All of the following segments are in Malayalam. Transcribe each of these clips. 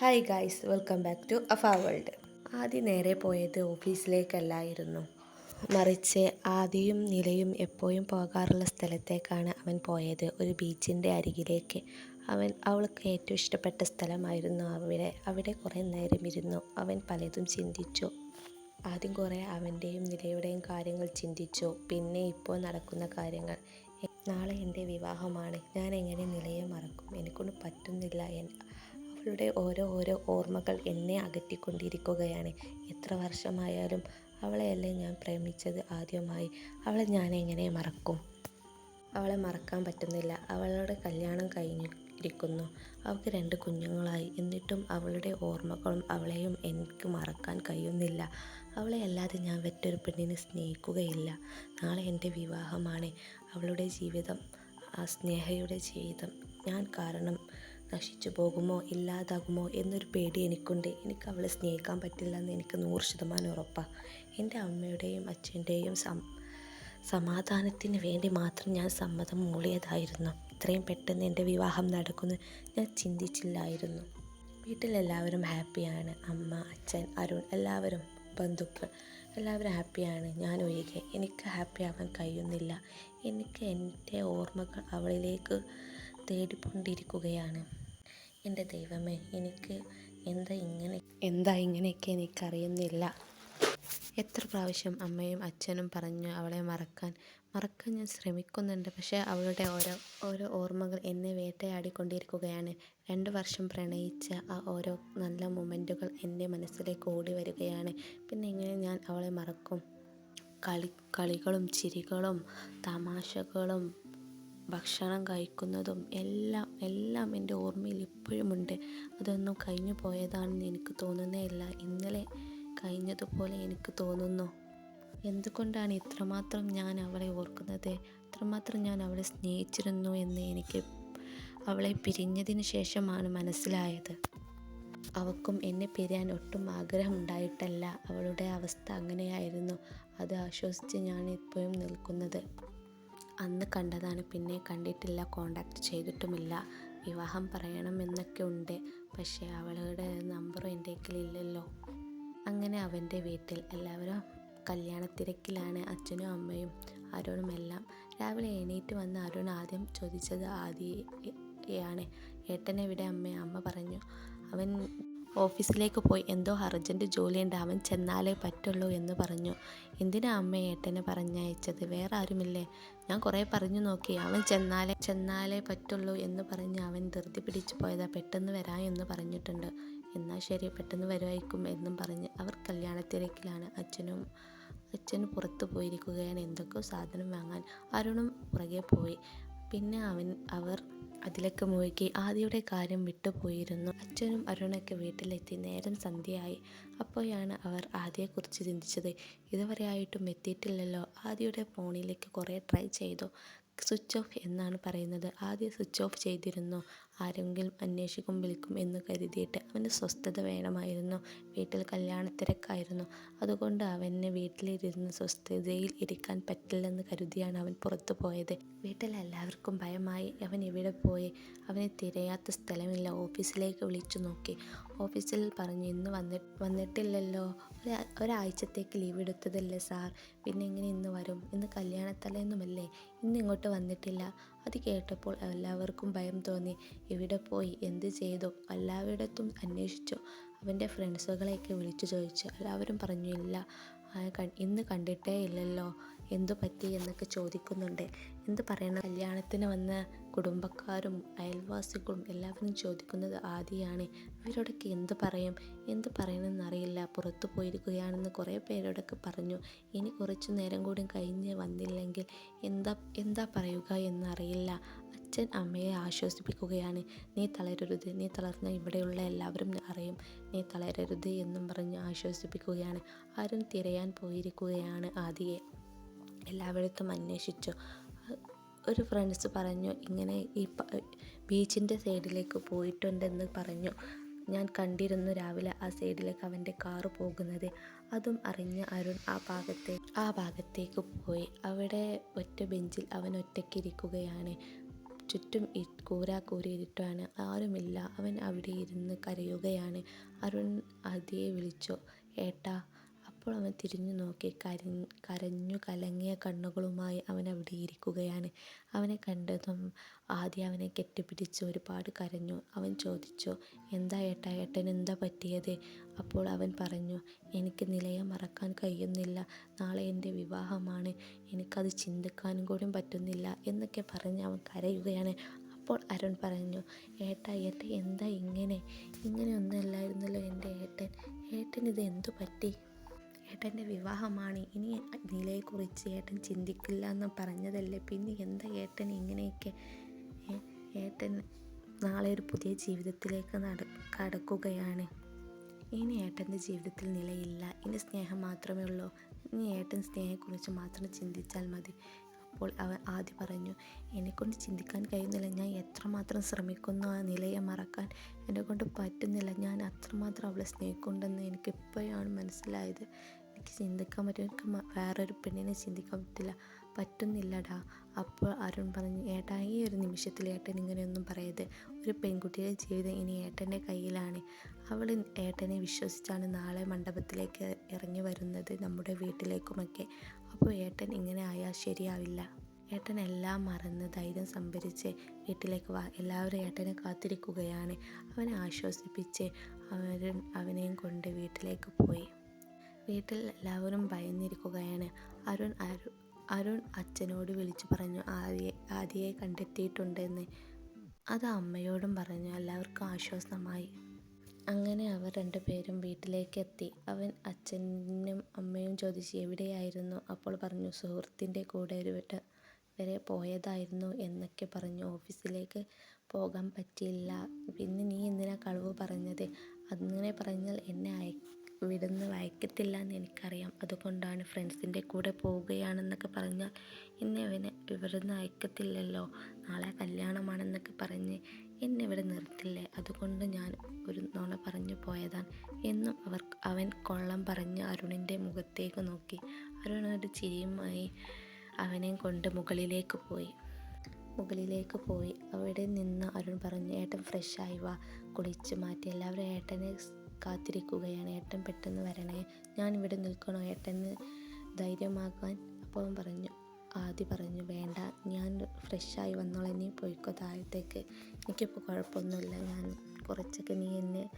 Hi guys welcome back to Afa world ആദ്യം നേരെ പോയത് ഓഫീസിലേക്കല്ലായിരുന്നു. മറിച്ച് ആദിയും നിലയും എപ്പോഴും പോകാറുള്ള സ്ഥലത്തേക്കാണ് അവൻ പോയത്. ഒരു ബീച്ചിന്റെ അരികിലേക്ക്. അവൻ അവൾക്ക് ഏറ്റവും ഇഷ്ടപ്പെട്ട സ്ഥലമായിരുന്നു അവിടെ. അവിടെ കുറേ നേരം ഇരുന്നു. അവൻ പലതും ചിന്തിച്ചു. ആദ്യം കുറേ അവന്റെയും നിലയുടെയും കാര്യങ്ങൾ ചിന്തിച്ചു. പിന്നെ ഇപ്പോൾ നടക്കുന്ന കാര്യങ്ങൾ. നാളെ എന്റെ വിവാഹമാണ്. ഞാൻ എങ്ങനെ നിലയെ മറക്കും? എനിക്കൊന്നും പറ്റുന്നില്ല. അവളുടെ ഓരോ ഓരോ ഓർമ്മകൾ എന്നെ അകറ്റിക്കൊണ്ടിരിക്കുകയാണ്. എത്ര വർഷമായാലും അവളെയല്ലേ ഞാൻ പ്രേമിച്ചത് ആദ്യമായി. അവളെ ഞാൻ എങ്ങനെ മറക്കും? അവളെ മറക്കാൻ പറ്റുന്നില്ല. അവളുടെ കല്യാണം കഴിഞ്ഞിരിക്കുന്നു. അവൾക്ക് രണ്ട് കുഞ്ഞുങ്ങളായി. എന്നിട്ടും അവളുടെ ഓർമ്മകളും അവളെയും എനിക്ക് മറക്കാൻ കഴിയുന്നില്ല. അവളെ അല്ലാതെ ഞാൻ മറ്റൊരു പെണ്ണിനെ സ്നേഹിക്കുകയില്ല. നാളെ എന്റെ വിവാഹമാണ്. അവളുടെ ജീവിതം ആ സ്നേഹയുടെ ജീവിതം. ഞാൻ കാരണം നശിച്ചു പോകുമോ ഇല്ലാതാകുമോ എന്നൊരു പേടി എനിക്കുണ്ട്. എനിക്ക് അവളെ സ്നേഹിക്കാൻ പറ്റില്ല എന്ന് എനിക്ക് നൂറ് ശതമാനം ഉറപ്പാണ് എന്റെ അമ്മയുടെയും അച്ഛന്റെയും സം സമാധാനത്തിന് വേണ്ടി മാത്രം ഞാൻ സമ്മതം മൂളിയതായിരുന്നു. ഇത്രയും പെട്ടെന്ന് എന്റെ വിവാഹം നടക്കുന്നു ഞാൻ ചിന്തിച്ചില്ലായിരുന്നു. വീട്ടിലെല്ലാവരും ഹാപ്പിയാണ്. അമ്മ അച്ഛൻ അരുൺ എല്ലാവരും ബന്ധുക്കൾ എല്ലാവരും ഹാപ്പിയാണ്. ഞാൻ ഒഴികെ എനിക്ക് ഹാപ്പി ആവാൻ കഴിയുന്നില്ല. എനിക്ക് എന്റെ ഓർമ്മകൾ അവളിലേക്ക് തേടിക്കൊണ്ടിരിക്കുകയാണ്. എന്റെ ദൈവമേ എനിക്ക് എന്താ ഇങ്ങനെ എന്താ ഇങ്ങനെയൊക്കെ എനിക്കറിയുന്നില്ല. എത്ര പ്രാവശ്യം അമ്മയും അച്ഛനും പറഞ്ഞു അവളെ മറക്കാൻ. മറക്കാൻ ഞാൻ ശ്രമിക്കുന്നുണ്ട്. പക്ഷേ അവളുടെ ഓരോ ഓരോ ഓർമ്മകൾ എന്നെ വേട്ടയാടിക്കൊണ്ടിരിക്കുകയാണ്. രണ്ട് വർഷം പ്രണയിച്ച ആ ഓരോ നല്ല മൊമെന്റുകൾ എന്റെ മനസ്സിലേക്ക് ഓടി വരികയാണ്. പിന്നെ എങ്ങനെ ഞാൻ അവളെ മറക്കും? കളി കളികളും ചിരികളും തമാശകളും ഭക്ഷണം കഴിക്കുന്നതും എല്ലാം എല്ലാം എന്റെ ഓർമ്മയിൽ ഇപ്പോഴുമുണ്ട്. അതൊന്നും കഴിഞ്ഞു പോയതാണെന്ന് എനിക്ക് തോന്നുന്നേ ഇല്ല ഇന്നലെ കഴിഞ്ഞതുപോലെ എനിക്ക് തോന്നുന്നു. എന്തുകൊണ്ടാണ് ഇത്രമാത്രം ഞാൻ അവളെ ഓർക്കുന്നത്? ഇത്രമാത്രം ഞാൻ അവളെ സ്നേഹിച്ചിരുന്നു എന്ന് എനിക്ക് അവളെ പിരിഞ്ഞതിന് ശേഷമാണ് മനസ്സിലായത്. അവക്കും എന്നെ പിരിയാൻ ഒട്ടും ആഗ്രഹം ആഗ്രഹമുണ്ടായിട്ടല്ല അവളുടെ അവസ്ഥ അങ്ങനെയായിരുന്നു. അത് ആശ്വസിച്ച് ഞാൻ ഇപ്പോഴും നിൽക്കുന്നത്. അന്ന് കണ്ടതാണ്. പിന്നെ കണ്ടിട്ടില്ല കോണ്ടാക്ട് ചെയ്തിട്ടുമില്ല. വിവാഹം പറയണമെന്നൊക്കെ ഉണ്ട്. പക്ഷേ അവളുടെ നമ്പറും എന്റെ കയ്യിലില്ലല്ലോ. അങ്ങനെ അവന്റെ വീട്ടിൽ എല്ലാവരും കല്യാണത്തിരക്കിലാണ്. അച്ഛനും അമ്മയും അരുണും എല്ലാം. രാവിലെ എണീറ്റ് വന്ന് അരുൺ ആദ്യം ചോദിച്ചത് ആദിയാണ് ഏട്ടനെവിടെ അമ്മ അമ്മ പറഞ്ഞു. അവൻ ഓഫീസിലേക്ക് പോയി. എന്തോ അർജന്റ് ജോലിയുണ്ട്. അവൻ ചെന്നാലേ പറ്റുള്ളൂ എന്ന് പറഞ്ഞു. എന്തിനാ അമ്മ ഏട്ടനെ പറഞ്ഞയച്ചത്? വേറെ ആരുമില്ലേ? ഞാൻ കുറേ പറഞ്ഞു നോക്കി. അവൻ ചെന്നാലേ ചെന്നാലേ പറ്റുള്ളൂ എന്ന് പറഞ്ഞ് അവൻ ധൃതി പിടിച്ചു പോയതാ. പെട്ടെന്ന് വരാം എന്ന് പറഞ്ഞിട്ടുണ്ട്. എന്നാൽ ശരി പെട്ടെന്ന് വരുമായിരിക്കും എന്നും പറഞ്ഞ് അവർ കല്യാണത്തിരക്കിലാണ് അച്ഛനും അച്ഛൻ പുറത്തു പോയിരിക്കുകയാണ്. എന്തൊക്കെയോ സാധനം വാങ്ങാൻ അരുണും പുറകെ പോയി. പിന്നെ അവൻ അവർ അതിലൊക്കെ മുഴുകി ആദ്യയുടെ കാര്യം വിട്ടുപോയിരുന്നു അച്ഛനും അരുണൊക്കെ വീട്ടിലെത്തി. നേരം സന്ധ്യയായി. അപ്പോഴാണ് അവർ ആദ്യയെക്കുറിച്ച് ചിന്തിച്ചത്. ഇതുവരെ ആയിട്ടും എത്തിയിട്ടില്ലല്ലോ. ആദ്യയുടെ ഫോണിലേക്ക് കുറേ ട്രൈ ചെയ്തു. സ്വിച്ച് ഓഫ് എന്നാണ് പറയുന്നത്. ആദ്യം സ്വിച്ച് ഓഫ് ചെയ്തിരുന്നു. ആരെങ്കിലും അന്വേഷിക്കും വിളിക്കും എന്ന് കരുതിയിട്ട് അവന് സ്വസ്ഥത വേണമായിരുന്നു. വീട്ടിൽ കല്യാണത്തിരക്കായിരുന്നു അതുകൊണ്ട് അവന് വീട്ടിലിരുന്ന് സ്വസ്ഥതയിൽ ഇരിക്കാൻ പറ്റില്ലെന്ന് കരുതിയാണ് അവൻ പുറത്തു പോയത്. വീട്ടിലെല്ലാവർക്കും ഭയമായി അവൻ എവിടെ പോയി. അവനെ തിരയാത്ത സ്ഥലമില്ല. ഓഫീസിലേക്ക് വിളിച്ചു നോക്കി. ഓഫീസിൽ പറഞ്ഞു ഇന്ന് വന്നി വന്നിട്ടില്ലല്ലോ. ഒരാഴ്ചത്തേക്ക് ലീവ് എടുത്തതല്ലേ സാർ? പിന്നെ എങ്ങനെ ഇന്ന് വരും? ഇന്ന് കല്യാണത്തലേന്നുമല്ലേ? ഇന്ന് ഇങ്ങോട്ട് വന്നിട്ടില്ല. അത് കേട്ടപ്പോൾ എല്ലാവർക്കും ഭയം തോന്നി. എവിടെ പോയി? എന്ത് ചെയ്തു? എല്ലാവരിടത്തും അന്വേഷിച്ചു. അവന്റെ ഫ്രണ്ട്സുകളെയൊക്കെ വിളിച്ചു ചോദിച്ചു എല്ലാവരും പറഞ്ഞു ഇല്ല. ഇന്ന് കണ്ടിട്ടേ ഇല്ലല്ലോ. എന്തു പറ്റി എന്നൊക്കെ ചോദിക്കുന്നുണ്ട്. എന്ത് പറയണം? കല്യാണത്തിന് വന്ന കുടുംബക്കാരും അയൽവാസികളും എല്ലാവരും ചോദിക്കുന്നത് ആദിയാണ്. ഇവരോടൊക്കെ എന്ത് പറയും? എന്ത് പറയണമെന്നറിയില്ല. പുറത്തു പോയിരിക്കുകയാണെന്ന് കുറേ പേരോടൊക്കെ പറഞ്ഞു. ഇനി കുറച്ചു നേരം കൂടി കഴിഞ്ഞ് വന്നില്ലെങ്കിൽ എന്താ എന്താ പറയുക എന്നറിയില്ല. അച്ഛൻ അമ്മയെ ആശ്വസിപ്പിക്കുകയാണ്. നീ തളരരുത് നീ തളർന്ന ഇവിടെയുള്ള എല്ലാവരും അറിയും. നീ തളരരുത് എന്നും പറഞ്ഞ് ആശ്വസിപ്പിക്കുകയാണ്. ആരും തിരയാൻ പോയിരിക്കുകയാണ് ആദിയെ. എല്ലായിടത്തും അന്വേഷിച്ചു. ഒരു ഫ്രണ്ട്സ് പറഞ്ഞു ഇങ്ങനെ ഈ ബീച്ചിന്റെ സൈഡിലേക്ക് പോയിട്ടുണ്ടെന്ന് പറഞ്ഞു. ഞാൻ കണ്ടിരുന്നു രാവിലെ ആ സൈഡിലേക്ക് അവന്റെ കാറ് പോകുന്നത്. അതും അറിഞ്ഞ് അരുൺ ആ ഭാഗത്തെ ആ ഭാഗത്തേക്ക് പോയി. അവിടെ ഒറ്റ ബെഞ്ചിൽ അവൻ ഒറ്റയ്ക്കിരിക്കുകയാണ്. ചുറ്റും ഈ കൂരാ ആരുമില്ല. അവൻ അവിടെ ഇരുന്ന് കരയുകയാണ്. അരുൺ ആദിയെ വിളിച്ചു ഏട്ടാ അപ്പോൾ അവൻ തിരിഞ്ഞു നോക്കി കര കരഞ്ഞു കലങ്ങിയ കണ്ണുകളുമായി അവൻ അവിടെ ഇരിക്കുകയാണ്. അവനെ കണ്ടതും ആദ്യം അവനെ കെട്ടിപ്പിടിച്ച് ഒരുപാട് കരഞ്ഞു. അവൻ ചോദിച്ചു എന്താ ഏട്ടാ ഏട്ടൻ എന്താ പറ്റിയത്? അപ്പോൾ അവൻ പറഞ്ഞു എനിക്ക് നിലയെ മറക്കാൻ കഴിയുന്നില്ല. നാളെ എന്റെ വിവാഹമാണ്. എനിക്കത് ചിന്തിക്കാനും കൂടി പറ്റുന്നില്ല എന്നൊക്കെ പറഞ്ഞ് അവൻ കരയുകയാണ്. അപ്പോൾ അരുൺ പറഞ്ഞു ഏട്ടാ ഏട്ടൻ എന്താ ഇങ്ങനെ? ഇങ്ങനെ ഒന്നല്ലായിരുന്നല്ലോ എന്റെ ഏട്ടൻ. ഏട്ടൻ ഇത് എന്തു പറ്റി? ഏട്ടന്റെ വിവാഹമാണ്. ഇനി നിലയെക്കുറിച്ച് ഏട്ടൻ ചിന്തിക്കില്ല എന്ന് പറഞ്ഞതല്ലേ? പിന്നെ എന്താ ഏട്ടൻ ഇങ്ങനെയൊക്കെ ഏട്ടൻ നാളെ ഒരു പുതിയ ജീവിതത്തിലേക്ക് നട കടക്കുകയാണ്. ഇനി ഏട്ടന്റെ ജീവിതത്തിൽ നിലയില്ല. ഇനി സ്നേഹം മാത്രമേ ഉള്ളൂ. ഇനി ഏട്ടൻ സ്നേഹത്തെക്കുറിച്ച് മാത്രം ചിന്തിച്ചാൽ മതി. അപ്പോൾ അവൻ ആദ്യം പറഞ്ഞു എന്നെക്കൊണ്ട് ചിന്തിക്കാൻ കഴിയുന്നില്ല. ഞാൻ എത്രമാത്രം ശ്രമിക്കുന്നു ആ നിലയെ മറക്കാൻ. എന്നെക്കൊണ്ട് പറ്റുന്നില്ല. ഞാൻ അത്രമാത്രം അവളെ സ്നേഹിക്കുന്നുണ്ടെന്ന് എനിക്കിപ്പോഴാണ് മനസ്സിലായത്. എനിക്ക് ചിന്തിക്കാൻ പറ്റും എനിക്ക് വേറൊരു പെണ്ണിനെ ചിന്തിക്കാൻ പറ്റില്ല. പറ്റുന്നില്ലടാ. അപ്പോൾ അരുൺ പറഞ്ഞു ഏട്ടാ ഈ ഒരു നിമിഷത്തിൽ ഏട്ടൻ ഇങ്ങനെയൊന്നും പറയരുത്. ഒരു പെൺകുട്ടിയുടെ ജീവിതം ഇനി ഏട്ടന്റെ കയ്യിലാണ്. അവൾ ഏട്ടനെ വിശ്വസിച്ചാണ് നാളെ മണ്ഡപത്തിലേക്ക് ഇറങ്ങി വരുന്നത് നമ്മുടെ വീട്ടിലേക്കുമൊക്കെ. അപ്പോൾ ഏട്ടൻ ഇങ്ങനെ ആയാൽ ശരിയാവില്ല. ഏട്ടൻ എല്ലാം മറന്ന് ധൈര്യം സംഭരിച്ച് വീട്ടിലേക്ക് വാ. എല്ലാവരും ഏട്ടനെ കാത്തിരിക്കുകയാണ്. അവനെ ആശ്വസിപ്പിച്ച് അവരും അവനെയും കൊണ്ട് വീട്ടിലേക്ക് പോയി. വീട്ടിൽ എല്ലാവരും ഭയന്നിരിക്കുകയാണ്. അരുൺ അരു അരുൺ അച്ഛനോട് വിളിച്ചു പറഞ്ഞു ആദിയെ ആദ്യയെ കണ്ടെത്തിയിട്ടുണ്ടെന്ന്. അത് അമ്മയോടും പറഞ്ഞു. എല്ലാവർക്കും ആശ്വാസമായി. അങ്ങനെ അവർ രണ്ടുപേരും വീട്ടിലേക്ക് എത്തി അവൻ അച്ഛനും അമ്മയും ചോദിച്ചു എവിടെയായിരുന്നു? അപ്പോൾ പറഞ്ഞു സുഹൃത്തിന്റെ കൂടെ ഒരു വിട്ട വരെ പോയതായിരുന്നു എന്നൊക്കെ പറഞ്ഞു. ഓഫീസിലേക്ക് പോകാൻ പറ്റിയില്ല. പിന്നെ നീ എന്തിനാ കളവ് പറഞ്ഞത്? അങ്ങനെ പറഞ്ഞാൽ എന്നെ അയ വിടുന്ന് വായിക്കത്തില്ല എന്ന് എനിക്കറിയാം. അതുകൊണ്ടാണ് ഫ്രണ്ട്സിന്റെ കൂടെ പോവുകയാണെന്നൊക്കെ പറഞ്ഞാൽ എന്നെ അവനെ ഇവിടുന്ന് അയക്കത്തില്ലല്ലോ. നാളെ കല്യാണമാണെന്നൊക്കെ പറഞ്ഞ് എന്നെ ഇവിടെ നിർത്തില്ലേ? അതുകൊണ്ട് ഞാൻ ഒരു നുണ പറഞ്ഞു പോയതാണ്. എന്നും അവർ അവൻ കൊള്ളം പറഞ്ഞ് അരുണിന്റെ മുഖത്തേക്ക് നോക്കി. അരുൺ ഒരു ചിരിയുമായി അവനെ കൊണ്ട് മുകളിലേക്ക് പോയി. മുകളിലേക്ക് പോയി. അവിടെ നിന്ന് അരുൺ പറഞ്ഞു ഏട്ടൻ ഫ്രഷായി വാ. കുളിച്ച് മാറ്റി. എല്ലാവരും ഏട്ടനെ കാത്തിരിക്കുകയാണ്. ഏട്ടൻ പെട്ടെന്ന് വരണേ. ഞാൻ ഇവിടെ നിൽക്കണോ? ഏട്ടന് ധൈര്യമാക്കാൻ അപ്പോൾ പറഞ്ഞു. ആദ്യ പറഞ്ഞു വേണ്ട. ഞാൻ ഫ്രഷായി വന്നോളെ. നീ പോയിക്കോ താഴത്തേക്ക്. എനിക്കിപ്പോൾ കുഴപ്പമൊന്നുമില്ല. ഞാൻ കുറച്ചൊക്കെ നീ എന്നെ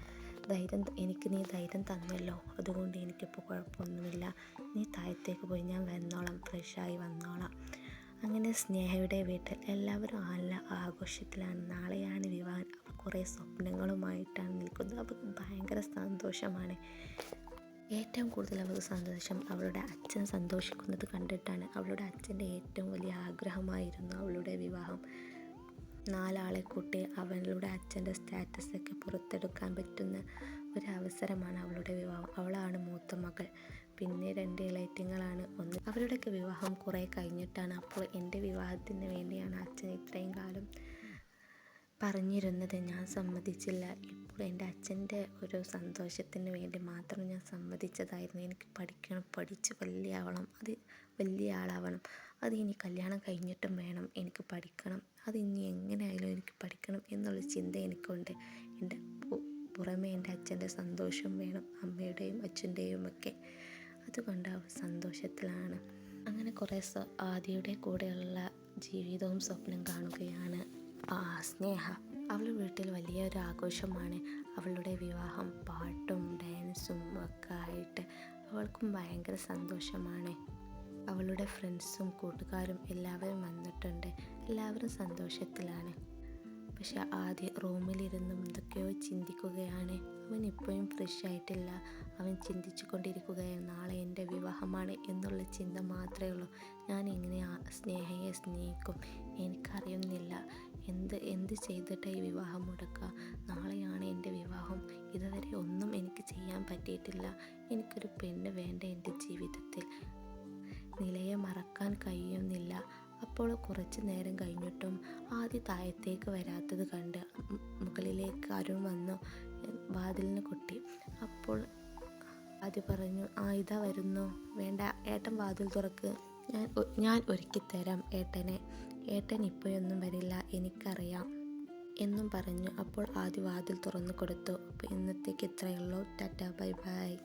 ധൈര്യം എനിക്ക് നീ ധൈര്യം തന്നല്ലോ. അതുകൊണ്ട് എനിക്കിപ്പോൾ കുഴപ്പമൊന്നുമില്ല. നീ താഴത്തേക്ക് പോയി. ഞാൻ വന്നോളാം. ഫ്രഷായി വന്നോളാം. അങ്ങനെ സ്നേഹയുടെ വീട്ടിൽ എല്ലാവരും നല്ല ആഘോഷത്തിലാണ്. നാളെയാണ് വിവാഹം. അവർ കുറേ സ്വപ്നങ്ങളുമായിട്ടാണ് നിൽക്കുന്നത്. അവർക്ക് ഭയങ്കര സന്തോഷമാണ്. ഏറ്റവും കൂടുതൽ അവർക്ക് സന്തോഷം അവളുടെ അച്ഛൻ സന്തോഷിക്കുന്നത് കണ്ടിട്ടാണ്. അവളുടെ അച്ഛന്റെ ഏറ്റവും വലിയ ആഗ്രഹമായിരുന്നു അവളുടെ വിവാഹം. നാലാളെ കൂട്ടി അവളുടെ അച്ഛന്റെ സ്റ്റാറ്റസൊക്കെ പുറത്തെടുക്കാൻ പറ്റുന്ന ഒരു അവസരമാണ് അവളുടെ വിവാഹം. അവളാണ് മൂത്ത മകൾ. പിന്നെ രണ്ട് ഇളയറ്റങ്ങളാണ്. ഒന്ന് അവരുടെയൊക്കെ വിവാഹം കുറേ കഴിഞ്ഞിട്ടാണ്. അപ്പോൾ എന്റെ വിവാഹത്തിന് വേണ്ടിയാണ് അച്ഛൻ ഇത്രയും കാലം പറഞ്ഞിരുന്നത്. ഞാൻ സമ്മതിച്ചില്ല. ഇപ്പോൾ എന്റെ അച്ഛന്റെ ഒരു സന്തോഷത്തിന് വേണ്ടി മാത്രം ഞാൻ സമ്മതിച്ചതായിരുന്നു. എനിക്ക് പഠിക്കണം. പഠിച്ച് വലിയ ആവണം. അത് വലിയ ആളാവണം. അത് ഇനി കല്യാണം കഴിഞ്ഞിട്ടും വേണം. എനിക്ക് പഠിക്കണം. അത് ഇനി എങ്ങനെയായാലും എനിക്ക് പഠിക്കണം എന്നുള്ള ചിന്ത എനിക്കുണ്ട്. എന്റെ പുറമേ എന്റെ അച്ഛന്റെ സന്തോഷം വേണം. അമ്മയുടെയും അച്ഛന്റെയും ഒക്കെ അതുകൊണ്ട് സന്തോഷത്തിലാണ്. അങ്ങനെ കുറേ ആദിയുടെ കൂടെയുള്ള ജീവിതവും സ്വപ്നം കാണുകയാണ് ആ സ്നേഹ. അവളുടെ വീട്ടിൽ വലിയൊരു ആഘോഷമാണ്. അവളുടെ വിവാഹം പാട്ടും ഡാൻസും ഒക്കെ ആയിട്ട് അവൾക്കും ഭയങ്കര സന്തോഷമാണ്. അവളുടെ ഫ്രണ്ട്സും കൂട്ടുകാരും എല്ലാവരും വന്നിട്ടുണ്ട്. എല്ലാവരും സന്തോഷത്തിലാണ്. പക്ഷെ ആദ്യം റൂമിലിരുന്നും എന്തൊക്കെയോ ചിന്തിക്കുകയാണ്. അവൻ ഇപ്പോഴും ഫ്രഷ് ആയിട്ടില്ല. അവൻ ചിന്തിച്ചു കൊണ്ടിരിക്കുകയാണ് നാളെ എന്റെ വിവാഹമാണ് എന്നുള്ള ചിന്ത മാത്രമേ ഉള്ളൂ. ഞാൻ എങ്ങനെ സ്നേഹയെ സ്നേഹിക്കും? എനിക്കറിയുന്നില്ല. എന്ത് എന്ത് ചെയ്തിട്ടാണ് ഈ വിവാഹം മുടക്കുക? നാളെയാണ് എന്റെ വിവാഹം. ഇതുവരെ ഒന്നും എനിക്ക് ചെയ്യാൻ പറ്റിയിട്ടില്ല. എനിക്കൊരു പെണ്ണ് വേണ്ട എന്റെ ജീവിതത്തിൽ. നിലയെ മറക്കാൻ കഴിയുന്നില്ല. അപ്പോൾ കുറച്ച് നേരം കഴിഞ്ഞിട്ടും ആദ്യ താഴത്തേക്ക് വരാത്തത് കണ്ട് മുകളിലേക്ക് ആരും വന്നു വാതിലിന് കൊട്ടി. അപ്പോൾ ആദ്യ പറഞ്ഞു ആ ഇതാ വരുന്നു. വേണ്ട ഏട്ടൻ വാതിൽ തുറക്ക്. ഞാൻ ഞാൻ ഒരുക്കി തരാം ഏട്ടനെ. ഏട്ടൻ ഇപ്പോഴൊന്നും വരില്ല എനിക്കറിയാം എന്നും പറഞ്ഞു. അപ്പോൾ ആദ്യ വാതിൽ തുറന്നു കൊടുത്തു. അപ്പോൾ ഇന്നത്തേക്ക് ഇത്രയുള്ളൂ ടാറ്റ ബൈ ബൈ.